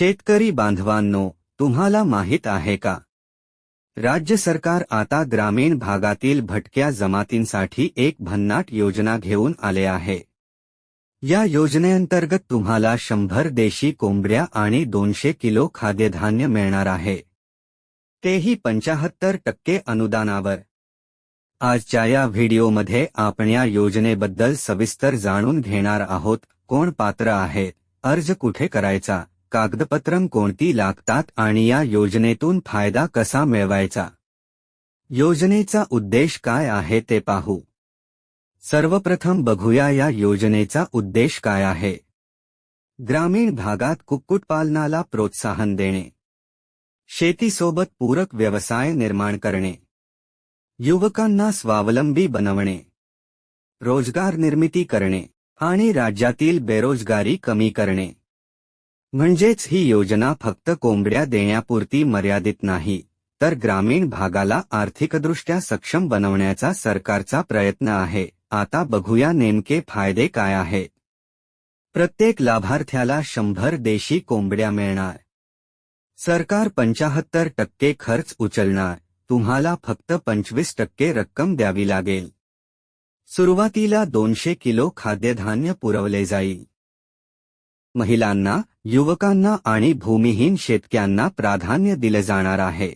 शेतकरी बांधवांनो तुम्हाला माहीत आहे का? राज्य सरकार आता ग्रामीण भागातील भटक्या जमातींसाठी एक भन्नाट योजना घेऊन आले आहे. या योजनेअंतर्गत तुम्हाला शंभर देशी कोंबड्या आणि दोनशे किलो खाद्यधान्य मिळणार आहे. तेही पंचाहत्तर टक्के अनुदानावर. आजच्या या व्हिडिओमध्ये आपण या योजनेबद्दल सविस्तर जाणून घेणार आहोत कोण पात्र आहे अर्ज कुठे करायचा कागदपत्रं कोणती लागतात आणि या योजनेतून फायदा कसा मिळवायचा? योजनेचा उद्देश काय आहे ते पाहू. सर्वप्रथम बघूया या योजनेचा उद्देश काय आहे. ग्रामीण भागात कुक्कुटपालनाला प्रोत्साहन देणे. शेतीसोबत पूरक व्यवसाय निर्माण करणे. युवकांना स्वावलंबी बनवणे. रोजगार निर्मिती करणे आणि राज्यातील बेरोजगारी कमी करणे. म्हणजेच ही योजना फक्त कोंबड्या देण्यापुरती मर्यादित नाही तर ग्रामीण भागाला आर्थिकदृष्ट्या सक्षम बनवण्याचा सरकारचा प्रयत्न आहे. आता बघूया नेमके फायदे काय आहेत. प्रत्येक लाभार्थ्याला शंभर देशी कोंबड्या मिळणार. सरकार पंचाहत्तर टक्के खर्च उचलणार. तुम्हाला फक्त पंचवीस टक्के रक्कम द्यावी लागेल. सुरुवातीला दोनशे किलो खाद्यधान्य पुरवले जाईल. महिलांना युवकांना आणि भूमिहीन शेतक्यांना प्राधान्य दिले जाणार आहे.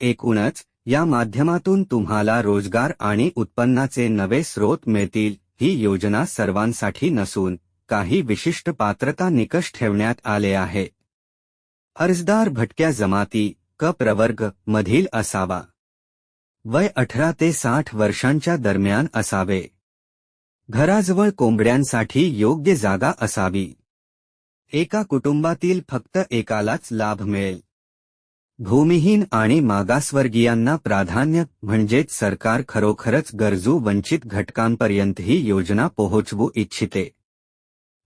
एकूणच या माध्यमातून तुम्हाला रोजगार आणि उत्पन्नाचे नवे स्रोत मिळतील ही योजना सर्वांसाठी नसून काही विशिष्ट पात्रता निकष ठेवण्यात आले आहे. अर्जदार भटक्या जमाती क प्रवर्ग मधील असावा. वय अठरा ते साठ वर्षांच्या दरम्यान असावे. घराजवळ कोंबड्यांसाठी योग्य जागा असावी. एका कुटुंबातील फक्त एकालाच लाभ मिळेल. भूमिहीन आणि मागासवर्गीयांना प्राधान्य म्हणजेच सरकार खरोखरच गरजू वंचित घटकांपर्यंत ही योजना पोहोचवू इच्छिते.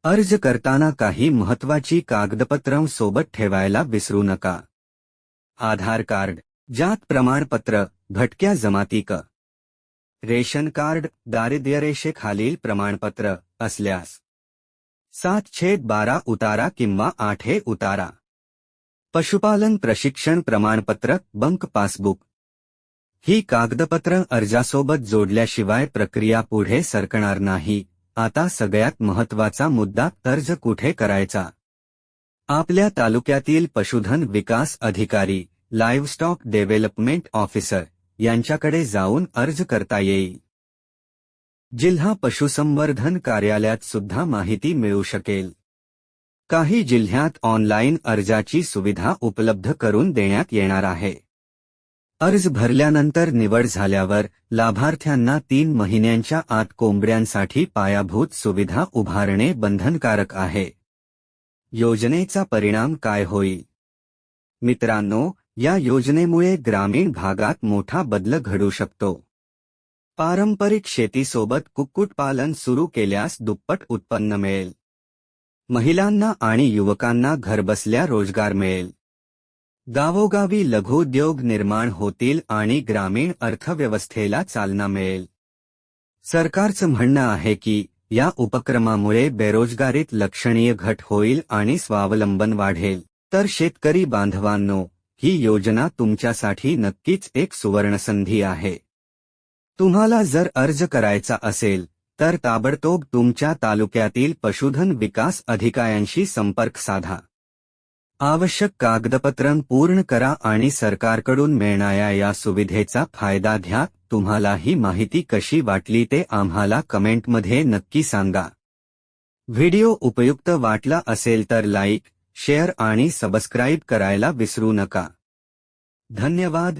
अर्ज करताना काही महत्वाची कागदपत्रं सोबत ठेवायला विसरू नका. आधार कार्ड जात प्रमाणपत्र भटक्या जमाती क रेशन कार्ड दारिद्र्यरेषेखालील प्रमाणपत्र असल्यास. सात छेद बारा उतारा किंवा आठे उतारा. पशुपालन प्रशिक्षण प्रमाणपत्र बंक पासबुक. ही कागदपत्र अर्जासोबत जोडल्याशिवाय प्रक्रिया पुढे सरकणार नाही. आता सगळ्यात महत्त्वाचा मुद्दा अर्ज कुठे करायचा? आपल्या तालुक्यातील पशुधन विकास अधिकारी लाईव्हस्टॉक डेव्हलपमेंट ऑफिसर यांच्याकडे जाऊन अर्ज करता येईल. जिल्हा पशुसंवर्धन कार्यालयात सुद्धा माहिती मिळू शकेल. काही जिल्ह्यात ऑनलाईन अर्जाची सुविधा उपलब्ध करून देण्यात येणार आहे. अर्ज भरल्यानंतर निवड झाल्यावर लाभार्थ्यांना तीन महिन्यांच्या आत कोंबड्यांसाठी पायाभूत सुविधा उभारणे बंधनकारक आहे. योजनेचा परिणाम काय होईल? मित्रांनो या योजनेमुळे ग्रामीण भागात मोठा बदल घडू शकतो. पारंपरिक शेतीसोबत कुक्कुटपालन सुरू केल्यास दुप्पट उत्पन्न मिळेल. महिलांना आणि युवकांना घरबसल्या रोजगार मिळेल. गावोगावी लघुउद्योग निर्माण होतील आणि ग्रामीण अर्थव्यवस्थेला चालना मिळेल. सरकारचं म्हणणं आहे की या उपक्रमामुळे बेरोजगारीत लक्षणीय घट होईल आणि स्वावलंबन वाढेल. तर शेतकरी बांधवांनो ही योजना तुमच्यासाठी नक्कीच एक सुवर्णसंधी आहे. तुम्हाला जर अर्ज करायचा असेल तर ताबडतोब तुमच्या तालुक्यातील पशुधन विकास अधिकाऱ्यांशी संपर्क साधा. आवश्यक कागदपत्रं पूर्ण करा आणि सरकारकडून मिळणाऱ्या या सुविधेचा फायदा घ्या. तुम्हाला ही माहिती कशी वाटली ते आम्हाला कमेंटमध्ये नक्की सांगा. व्हिडिओ उपयुक्त वाटला असेल तर लाईक शेअर आणि सबस्क्राईब करायला विसरू नका. धन्यवाद.